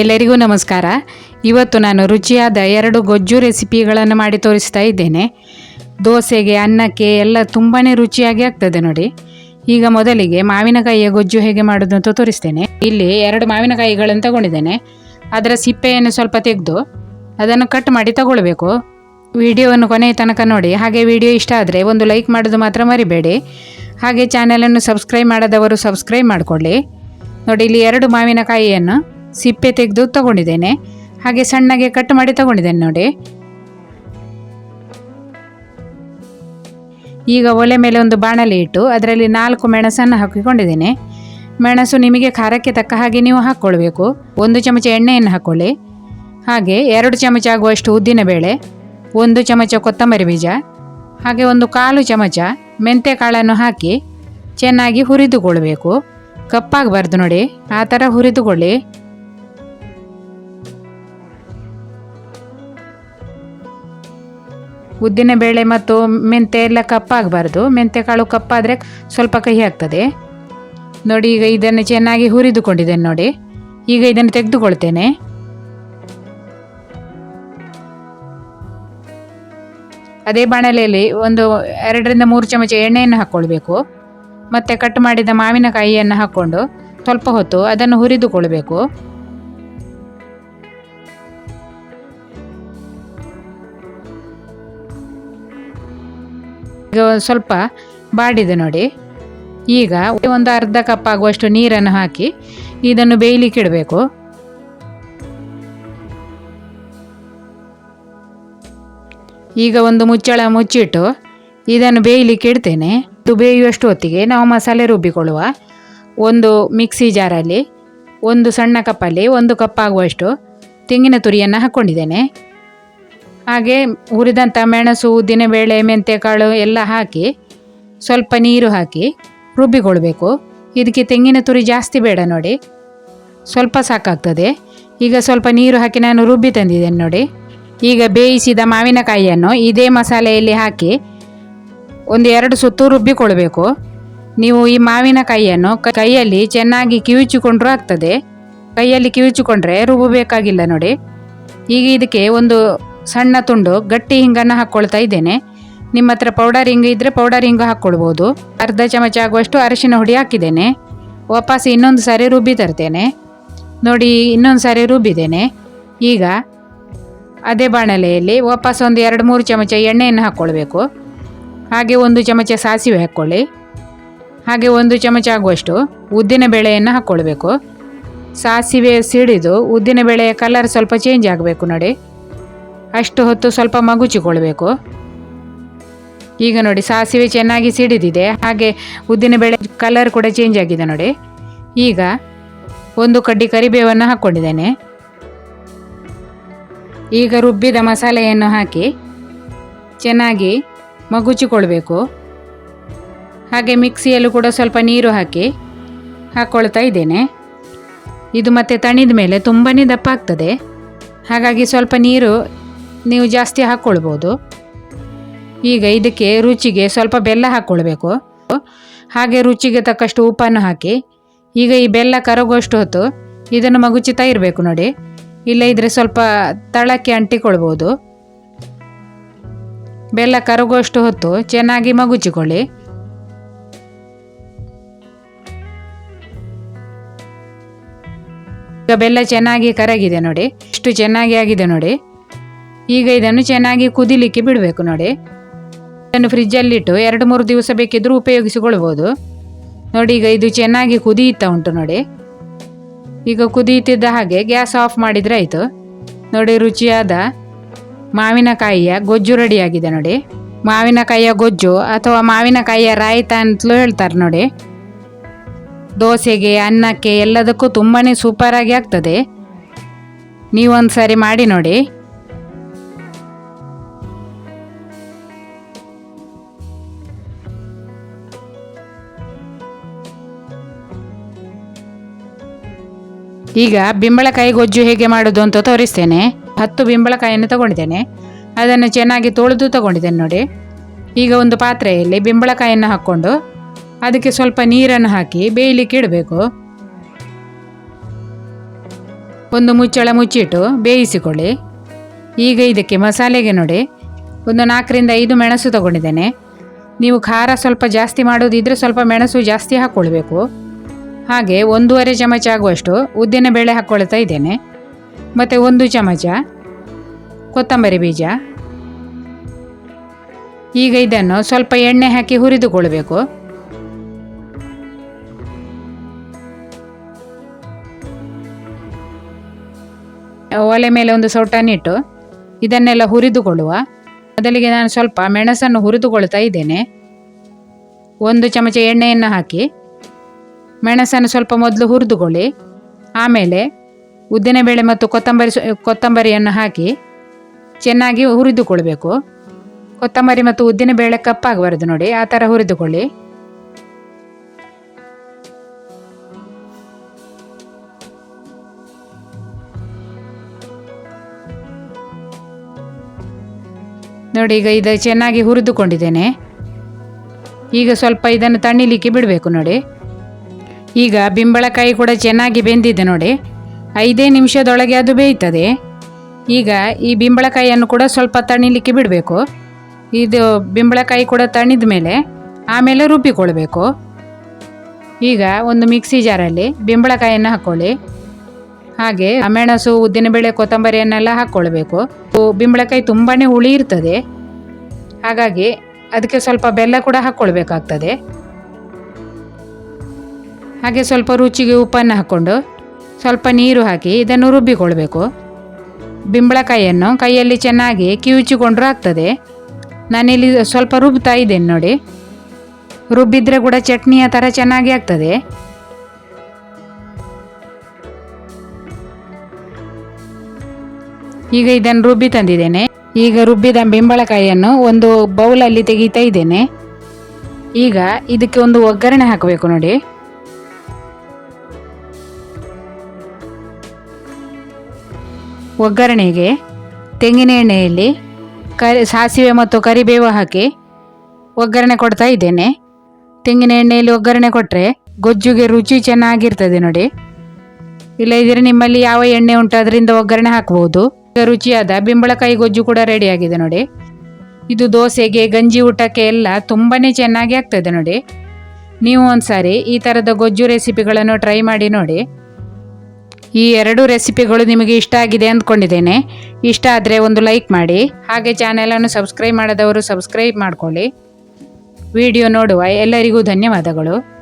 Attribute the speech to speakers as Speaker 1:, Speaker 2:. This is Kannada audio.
Speaker 1: ಎಲ್ಲರಿಗೂ ನಮಸ್ಕಾರ. ಇವತ್ತು ನಾನು ರುಚಿಯಾದ ಎರಡು ಗೊಜ್ಜು ರೆಸಿಪಿಗಳನ್ನು ಮಾಡಿ ತೋರಿಸ್ತಾ ಇದ್ದೇನೆ. ದೋಸೆಗೆ, ಅನ್ನಕ್ಕೆ ಎಲ್ಲ ತುಂಬಾ ರುಚಿಯಾಗಿ ಆಗ್ತದೆ ನೋಡಿ. ಈಗ ಮೊದಲಿಗೆ ಮಾವಿನಕಾಯಿಯ ಗೊಜ್ಜು ಹೇಗೆ ಮಾಡೋದು ಅಂತ ತೋರಿಸ್ತೇನೆ. ಇಲ್ಲಿ ಎರಡು ಮಾವಿನಕಾಯಿಗಳನ್ನು ತಗೊಂಡಿದ್ದೇನೆ. ಅದರ ಸಿಪ್ಪೆಯನ್ನು ಸ್ವಲ್ಪ ತೆಗೆದು ಅದನ್ನು ಕಟ್ ಮಾಡಿ ತಗೊಳ್ಬೇಕು. ವಿಡಿಯೋವನ್ನು ಕೊನೆಯ ತನಕ ನೋಡಿ. ಹಾಗೆ ವಿಡಿಯೋ ಇಷ್ಟ ಆದರೆ ಒಂದು ಲೈಕ್ ಮಾಡೋದು ಮಾತ್ರ ಮರಿಬೇಡಿ. ಹಾಗೆ ಚಾನಲನ್ನು ಸಬ್ಸ್ಕ್ರೈಬ್ ಮಾಡದವರು ಸಬ್ಸ್ಕ್ರೈಬ್ ಮಾಡಿಕೊಳ್ಳಿ. ನೋಡಿ, ಇಲ್ಲಿ ಎರಡು ಮಾವಿನಕಾಯಿಯನ್ನು ಸಿಪ್ಪೆ ತೆಗೆದು ತಗೊಂಡಿದ್ದೇನೆ. ಹಾಗೆ ಸಣ್ಣಗೆ ಕಟ್ ಮಾಡಿ ತಗೊಂಡಿದ್ದೇನೆ ನೋಡಿ. ಈಗ ಒಲೆ ಮೇಲೆ ಒಂದು ಬಾಣಲಿ ಇಟ್ಟು ಅದರಲ್ಲಿ ನಾಲ್ಕು ಮೆಣಸನ್ನು ಹಾಕಿಕೊಂಡಿದ್ದೇನೆ. ಮೆಣಸು ನಿಮಗೆ ಖಾರಕ್ಕೆ ತಕ್ಕ ಹಾಗೆ ನೀವು ಹಾಕ್ಕೊಳ್ಬೇಕು. ಒಂದು ಚಮಚ ಎಣ್ಣೆಯನ್ನು ಹಾಕ್ಕೊಳ್ಳಿ ಹಾಗೆ ಎರಡು ಚಮಚ ಆಗುವಷ್ಟು ಉದ್ದಿನ ಬೇಳೆ, ಒಂದು ಚಮಚ ಕೊತ್ತಂಬರಿ ಬೀಜ, ಹಾಗೆ ಒಂದು ಕಾಲು ಚಮಚ ಮೆಂತೆ ಕಾಳನ್ನು ಹಾಕಿ ಚೆನ್ನಾಗಿ ಹುರಿದುಕೊಳ್ಬೇಕು. ಕಪ್ಪಾಗಬಾರ್ದು ನೋಡಿ. ಆ ಥರ ಹುರಿದುಕೊಳ್ಳಿ. ಉದ್ದಿನ ಬೇಳೆ ಮತ್ತು ಮೆಂತೆ ಎಲ್ಲ ಕಪ್ಪಾಗಬಾರ್ದು. ಮೆಂತೆ ಕಾಳು ಕಪ್ಪಾದರೆ ಸ್ವಲ್ಪ ಕಹಿ ಆಗ್ತದೆ. ನೋಡಿ, ಈಗ ಇದನ್ನು ಚೆನ್ನಾಗಿ ಹುರಿದುಕೊಂಡಿದ್ದೇನೆ ನೋಡಿ. ಈಗ ಇದನ್ನು ತೆಗೆದುಕೊಳ್ತೇನೆ. ಅದೇ ಬಾಣಲೆಯಲ್ಲಿ ಒಂದು ಎರಡರಿಂದ ಮೂರು ಚಮಚ ಎಣ್ಣೆಯನ್ನು ಹಾಕ್ಕೊಳ್ಬೇಕು. ಮತ್ತು ಕಟ್ ಮಾಡಿದ ಮಾವಿನಕಾಯಿಯನ್ನು ಹಾಕ್ಕೊಂಡು ಸ್ವಲ್ಪ ಹೊತ್ತು ಅದನ್ನು ಹುರಿದುಕೊಳ್ಬೇಕು. ಈಗ ಸ್ವಲ್ಪ ಬಾಡಿದೆ ನೋಡಿ. ಈಗ ಒಂದು ಅರ್ಧ ಕಪ್ ಆಗುವಷ್ಟು ನೀರನ್ನು ಹಾಕಿ ಇದನ್ನು ಬೇಯಲಿಕ್ಕೆ ಇಡಬೇಕು. ಈಗ ಒಂದು ಮುಚ್ಚಳ ಮುಚ್ಚಿಟ್ಟು ಇದನ್ನು ಬೇಯಲಿಕ್ಕೆ ಇಡ್ತೇನೆ. ಇದು ಬೇಯುವಷ್ಟು ಹೊತ್ತಿಗೆ ನಾವು ಮಸಾಲೆ ರುಬ್ಬಿಕೊಳ್ಳುವ ಒಂದು ಮಿಕ್ಸಿ ಜಾರಲ್ಲಿ ಒಂದು ಸಣ್ಣ ಕಪ್ಪಲ್ಲಿ ಒಂದು ಕಪ್ ಆಗುವಷ್ಟು ತೆಂಗಿನ ತುರಿಯನ್ನು ಹಾಕ್ಕೊಂಡಿದ್ದೇನೆ ಹಾಗೆ ಹುರಿದಂಥ ಮೆಣಸು ಉದ್ದಿನಬೇಳೆ ಮೆಂತ್ಯಕಾಳು ಎಲ್ಲ ಹಾಕಿ ಸ್ವಲ್ಪ ನೀರು ಹಾಕಿ ರುಬ್ಬಿಕೊಳ್ಬೇಕು. ಇದಕ್ಕೆ ತೆಂಗಿನ ತುರಿ ಜಾಸ್ತಿ ಬೇಡ ನೋಡಿ. ಸ್ವಲ್ಪ ಸಾಕಾಗ್ತದೆ. ಈಗ ಸ್ವಲ್ಪ ನೀರು ಹಾಕಿ ನಾನು ರುಬ್ಬಿ ತಂದಿದ್ದೇನೆ ನೋಡಿ. ಈಗ ಬೇಯಿಸಿದ ಮಾವಿನಕಾಯಿಯನ್ನು ಇದೇ ಮಸಾಲೆಯಲ್ಲಿ ಹಾಕಿ ಒಂದು ಎರಡು ಸುತ್ತು ರುಬ್ಬಿಕೊಳ್ಬೇಕು. ನೀವು ಈ ಮಾವಿನಕಾಯಿಯನ್ನು ಕೈಯಲ್ಲಿ ಚೆನ್ನಾಗಿ ಕಿವಿಚಿಕೊಂಡ್ರೂ ಆಗ್ತದೆ. ಕೈಯಲ್ಲಿ ಕಿವಿಚಿಕೊಂಡ್ರೆ ರುಬ್ಬಬೇಕಾಗಿಲ್ಲ ನೋಡಿ. ಈಗ ಇದಕ್ಕೆ ಒಂದು ಸಣ್ಣ ತುಂಡು, ಗಟ್ಟಿ ಹಿಂಗನ್ನು ಹಾಕ್ಕೊಳ್ತಾ ಇದ್ದೇನೆ. ನಿಮ್ಮ ಹತ್ರ ಪೌಡರ್ ಹಿಂಗ ಇದ್ದರೆ ಪೌಡರ್ ಹಿಂಗ ಹಾಕ್ಕೊಳ್ಬೋದು ಅರ್ಧ ಚಮಚ ಆಗುವಷ್ಟು ಅರಿಶಿನ ಹುಡಿ ಹಾಕಿದ್ದೇನೆ. ವಾಪಸ್ ಇನ್ನೊಂದು ಸಾರಿ ರುಬ್ಬಿ ತರ್ತೇನೆ. ನೋಡಿ, ಇನ್ನೊಂದು ಸಾರಿ ರುಬ್ಬಿದ್ದೇನೆ. ಈಗ ಅದೇ ಬಾಣಲೆಯಲ್ಲಿ ವಾಪಸ್ ಒಂದು ಎರಡು ಮೂರು ಚಮಚ ಎಣ್ಣೆಯನ್ನು ಹಾಕ್ಕೊಳ್ಬೇಕು ಹಾಗೆ ಒಂದು ಚಮಚ ಸಾಸಿವೆ ಹಾಕ್ಕೊಳ್ಳಿ. ಹಾಗೆ ಒಂದು ಚಮಚ ಆಗುವಷ್ಟು ಉದ್ದಿನ ಬೇಳೆಯನ್ನು ಹಾಕ್ಕೊಳ್ಬೇಕು ಸಾಸಿವೆ ಸಿಡಿದು ಉದ್ದಿನ ಬೇಳೆಯ ಕಲರ್ ಸ್ವಲ್ಪ ಚೇಂಜ್ ಆಗಬೇಕು ನೋಡಿ. ಅಷ್ಟು ಹೊತ್ತು ಸ್ವಲ್ಪ ಮಗುಚಿಕೊಳ್ಬೇಕು. ಈಗ ನೋಡಿ, ಸಾಸಿವೆ ಚೆನ್ನಾಗಿ ಸಿಡಿದಿದೆ. ಹಾಗೆ ಉದ್ದಿನ ಬೇಳೆ ಕಲರ್ ಕೂಡ ಚೇಂಜ್ ಆಗಿದೆ ನೋಡಿ. ಈಗ ಒಂದು ಕಡ್ಡಿ ಕರಿಬೇವನ್ನು ಹಾಕ್ಕೊಂಡಿದ್ದೇನೆ ಈಗ ರುಬ್ಬಿದ ಮಸಾಲೆಯನ್ನು ಹಾಕಿ ಚೆನ್ನಾಗಿ ಮಗುಚಿಕೊಳ್ಬೇಕು. ಹಾಗೆ ಮಿಕ್ಸಿಯಲ್ಲೂ ಕೂಡ ಸ್ವಲ್ಪ ನೀರು ಹಾಕಿ ಹಾಕ್ಕೊಳ್ತಾ ಇದ್ದೇನೆ. ಇದು ಮತ್ತೆ ತಣಿದ ಮೇಲೆ ತುಂಬಾ ದಪ್ಪ ಆಗ್ತದೆ. ಹಾಗಾಗಿ ಸ್ವಲ್ಪ ನೀರು ನೀವು ಜಾಸ್ತಿ ಹಾಕ್ಕೊಳ್ಬೋದು. ಈಗ ಇದಕ್ಕೆ ರುಚಿಗೆ ಸ್ವಲ್ಪ ಬೆಲ್ಲ ಹಾಕ್ಕೊಳ್ಬೇಕು. ಹಾಗೆ ರುಚಿಗೆ ತಕ್ಕಷ್ಟು ಉಪ್ಪನ್ನು ಹಾಕಿ, ಈಗ ಈ ಬೆಲ್ಲ ಕರಗುವಷ್ಟು ಹೊತ್ತು ಇದನ್ನು ಮಗುಚಿತಾ ಇರಬೇಕು ನೋಡಿ. ಇಲ್ಲ ಇದ್ರೆ ಸ್ವಲ್ಪ ತಳಕ್ಕೆ ಅಂಟಿಕೊಳ್ಬೋದು. ಬೆಲ್ಲ ಕರಗುವಷ್ಟು ಹೊತ್ತು ಚೆನ್ನಾಗಿ ಮಗುಚಿಕೊಳ್ಳಿ. ಈಗ ಬೆಲ್ಲ ಚೆನ್ನಾಗಿ ಕರಗಿದೆ ನೋಡಿ. ಇಷ್ಟು ಚೆನ್ನಾಗಿ ಆಗಿದೆ ನೋಡಿ. ಈಗ ಇದನ್ನು ಚೆನ್ನಾಗಿ ಕುದಿಲಿಕ್ಕೆ ಬಿಡಬೇಕು ನೋಡಿ. ಇದನ್ನು ಫ್ರಿಜ್ಜಲ್ಲಿಟ್ಟು ಎರಡು ಮೂರು ದಿವಸ ಬೇಕಿದ್ದರೂ ಉಪಯೋಗಿಸಿಕೊಳ್ಬೋದು. ನೋಡಿ, ಈಗ ಇದು ಚೆನ್ನಾಗಿ ಕುದಿಯುತ್ತಾ ಉಂಟು ನೋಡಿ. ಈಗ ಕುದಿಯುತ್ತಿದ್ದ ಹಾಗೆ ಗ್ಯಾಸ್ ಆಫ್ ಮಾಡಿದರೆ ಆಯಿತು. ನೋಡಿ, ರುಚಿಯಾದ ಮಾವಿನಕಾಯಿಯ ಗೊಜ್ಜು ರೆಡಿಯಾಗಿದೆ ನೋಡಿ. ಮಾವಿನಕಾಯಿಯ ಗೊಜ್ಜು ಅಥವಾ ಮಾವಿನಕಾಯಿಯ ರಾಯಿತ ಅಂತಲೂ ಹೇಳ್ತಾರೆ ನೋಡಿ. ದೋಸೆಗೆ, ಅನ್ನಕ್ಕೆ ಎಲ್ಲದಕ್ಕೂ ತುಂಬಾ ಸೂಪರಾಗಿ ಆಗ್ತದೆ. ನೀವೊಂದು ಸಾರಿ ಮಾಡಿ ನೋಡಿ. ಈಗ ಬಿಂಬಳಕಾಯಿ ಗೊಜ್ಜು ಹೇಗೆ ಮಾಡೋದು ಅಂತ ತೋರಿಸ್ತೇನೆ. ಹತ್ತು ಬಿಂಬಳಕಾಯಿಯನ್ನು ತಗೊಂಡಿದ್ದೇನೆ. ಅದನ್ನು ಚೆನ್ನಾಗಿ ತೊಳೆದು ತಗೊಂಡಿದ್ದೇನೆ ನೋಡಿ. ಈಗ ಒಂದು ಪಾತ್ರೆಯಲ್ಲಿ ಬಿಂಬಳಕಾಯಿಯನ್ನು ಹಾಕ್ಕೊಂಡು ಅದಕ್ಕೆ ಸ್ವಲ್ಪ ನೀರನ್ನು ಹಾಕಿ ಬೇಯಲಿಕ್ಕೆ ಇಡಬೇಕು. ಒಂದು ಮುಚ್ಚಳ ಮುಚ್ಚಿಟ್ಟು ಬೇಯಿಸಿಕೊಳ್ಳಿ. ಈಗ ಇದಕ್ಕೆ ಮಸಾಲೆಗೆ ನೋಡಿ. ಒಂದು ನಾಲ್ಕರಿಂದ ಐದು ಮೆಣಸು ತಗೊಂಡಿದ್ದೇನೆ. ನೀವು ಖಾರ ಸ್ವಲ್ಪ ಜಾಸ್ತಿ ಮಾಡೋದಿದ್ದರೆ ಸ್ವಲ್ಪ ಮೆಣಸು ಜಾಸ್ತಿ ಹಾಕ್ಕೊಳ್ಬೇಕು. ಹಾಗೆ ಒಂದೂವರೆ ಚಮಚ ಆಗುವಷ್ಟು ಉದ್ದಿನ ಬೇಳೆ ಹಾಕ್ಕೊಳ್ತಾ ಇದ್ದೇನೆ. ಮತ್ತು ಒಂದು ಚಮಚ ಕೊತ್ತಂಬರಿ ಬೀಜ. ಈಗ ಇದನ್ನು ಸ್ವಲ್ಪ ಎಣ್ಣೆ ಹಾಕಿ ಹುರಿದುಕೊಳ್ಬೇಕು ಒಲೆ ಮೇಲೆ ಒಂದು ಸೌಟನ್ನಿಟ್ಟು ಇದನ್ನೆಲ್ಲ ಹುರಿದುಕೊಳ್ಳುವ. ಮೊದಲಿಗೆ ನಾನು ಸ್ವಲ್ಪ ಮೆಣಸನ್ನು ಹುರಿದುಕೊಳ್ತಾ ಇದ್ದೇನೆ. ಒಂದು ಚಮಚ ಎಣ್ಣೆಯನ್ನು ಹಾಕಿ ಮೆಣಸನ್ನು ಸ್ವಲ್ಪ ಮೊದಲು ಹುರಿದುಕೊಳ್ಳಿ. ಆಮೇಲೆ ಉದ್ದಿನಬೇಳೆ ಮತ್ತು ಕೊತ್ತಂಬರಿ ಕೊತ್ತಂಬರಿಯನ್ನು ಹಾಕಿ ಚೆನ್ನಾಗಿ ಹುರಿದುಕೊಳ್ಬೇಕು. ಕೊತ್ತಂಬರಿ ಮತ್ತು ಉದ್ದಿನಬೇಳೆ ಕಪ್ಪಾಗಬಾರದು ನೋಡಿ, ಆ ಥರ ಹುರಿದುಕೊಳ್ಳಿ. ನೋಡಿ, ಈಗ ಇದು ಚೆನ್ನಾಗಿ ಹುರಿದುಕೊಂಡಿದ್ದೇನೆ. ಈಗ ಸ್ವಲ್ಪ ಇದನ್ನು ತಣ್ಣಿಲಿಕ್ಕೆ ಬಿಡಬೇಕು ನೋಡಿ. ಈಗ ಬಿಂಬಳಕಾಯಿ ಕೂಡ ಚೆನ್ನಾಗಿ ಬೆಂದಿದೆ ನೋಡಿ. ಐದೇ ನಿಮಿಷದೊಳಗೆ ಅದು ಬೇಯ್ತದೆ. ಈಗ ಈ ಬಿಂಬಳಕಾಯಿಯನ್ನು ಕೂಡ ಸ್ವಲ್ಪ ತಣಿಲಿಕ್ಕೆ ಬಿಡಬೇಕು. ಇದು ಬಿಂಬಳಕಾಯಿ ಕೂಡ ತಣಿದ ಮೇಲೆ ಆಮೇಲೆ ರುಬ್ಬಿಕೊಳ್ಬೇಕು. ಈಗ ಒಂದು ಮಿಕ್ಸಿ ಜಾರಲ್ಲಿ ಬಿಂಬಳಕಾಯಿಯನ್ನು ಹಾಕ್ಕೊಳ್ಳಿ ಹಾಗೆ ಮೆಣಸು ಉದ್ದಿನಬೇಳೆ ಕೊತ್ತಂಬರಿಯನ್ನೆಲ್ಲ ಹಾಕ್ಕೊಳ್ಬೇಕು. ಬಿಂಬಳಕಾಯಿ ತುಂಬಾ ಹುಳಿ ಇರ್ತದೆ. ಹಾಗಾಗಿ ಅದಕ್ಕೆ ಸ್ವಲ್ಪ ಬೆಲ್ಲ ಕೂಡ ಹಾಕ್ಕೊಳ್ಬೇಕಾಗ್ತದೆ. ಹಾಗೆ ಸ್ವಲ್ಪ ರುಚಿಗೆ ಉಪ್ಪನ್ನು ಹಾಕ್ಕೊಂಡು ಸ್ವಲ್ಪ ನೀರು ಹಾಕಿ ಇದನ್ನು ರುಬ್ಬಿಕೊಳ್ಬೇಕು. ಬಿಂಬಳಕಾಯಿಯನ್ನು ಕೈಯಲ್ಲಿ ಚೆನ್ನಾಗಿ ಕಿವುಚಿಕೊಂಡ್ರೂ ಆಗ್ತದೆ. ನಾನಿಲ್ಲಿ ಸ್ವಲ್ಪ ರುಬ್ತಾ ಇದ್ದೇನೆ ನೋಡಿ. ರುಬ್ಬಿದ್ರೆ ಕೂಡ ಚಟ್ನಿಯ ಥರ ಚೆನ್ನಾಗಿ ಆಗ್ತದೆ. ಈಗ ಇದನ್ನು ರುಬ್ಬಿ ತಂದಿದ್ದೇನೆ. ಈಗ ರುಬ್ಬಿದ ಬಿಂಬಳಕಾಯಿಯನ್ನು ಒಂದು ಬೌಲಲ್ಲಿ ತೆಗೀತಾ ಇದ್ದೇನೆ. ಈಗ ಇದಕ್ಕೆ ಒಂದು ಒಗ್ಗರಣೆ ಹಾಕಬೇಕು ನೋಡಿ. ಒಗ್ಗರಣೆಗೆ, ತೆಂಗಿನ ಎಣ್ಣೆಯಲ್ಲಿ ಕರಿ, ಸಾಸಿವೆ ಮತ್ತು ಕರಿಬೇವು ಹಾಕಿ ಒಗ್ಗರಣೆ ಕೊಡ್ತಾ ಇದ್ದೇನೆ. ತೆಂಗಿನ ಎಣ್ಣೆಯಲ್ಲಿ ಒಗ್ಗರಣೆ ಕೊಟ್ಟರೆ ಗೊಜ್ಜುಗೆ ರುಚಿ ಚೆನ್ನಾಗಿರ್ತದೆ ನೋಡಿ. ಇಲ್ಲದಿದ್ದರೆ ನಿಮ್ಮಲ್ಲಿ ಯಾವ ಎಣ್ಣೆ ಉಂಟು ಅದರಿಂದ ಒಗ್ಗರಣೆ ಹಾಕ್ಬೋದು. ಈಗ ರುಚಿಯಾದ ಬಿಂಬಳಕಾಯಿ ಗೊಜ್ಜು ಕೂಡ ರೆಡಿಯಾಗಿದೆ ನೋಡಿ. ಇದು ದೋಸೆಗೆ, ಗಂಜಿ ಊಟಕ್ಕೆ ಎಲ್ಲ ತುಂಬಾ ಚೆನ್ನಾಗಿ ಆಗ್ತದೆ ನೋಡಿ. ನೀವು ಒಂದ್ಸಾರಿ ಈ ಥರದ ಗೊಜ್ಜು ರೆಸಿಪಿಗಳನ್ನು ಟ್ರೈ ಮಾಡಿ ನೋಡಿ. ಈ ಎರಡು ರೆಸಿಪಿಗಳು ನಿಮಗೆ ಇಷ್ಟ ಆಗಿದೆ ಅಂದ್ಕೊಂಡಿದ್ದೇನೆ. ಇಷ್ಟ ಆದರೆ ಒಂದು ಲೈಕ್ ಮಾಡಿ. ಹಾಗೆ ಚಾನೆಲನ್ನು ಸಬ್ಸ್ಕ್ರೈಬ್ ಮಾಡದವರು ಸಬ್ಸ್ಕ್ರೈಬ್ ಮಾಡ್ಕೊಳ್ಳಿ. ವಿಡಿಯೋ ನೋಡುವ ಎಲ್ಲರಿಗೂ ಧನ್ಯವಾದಗಳು.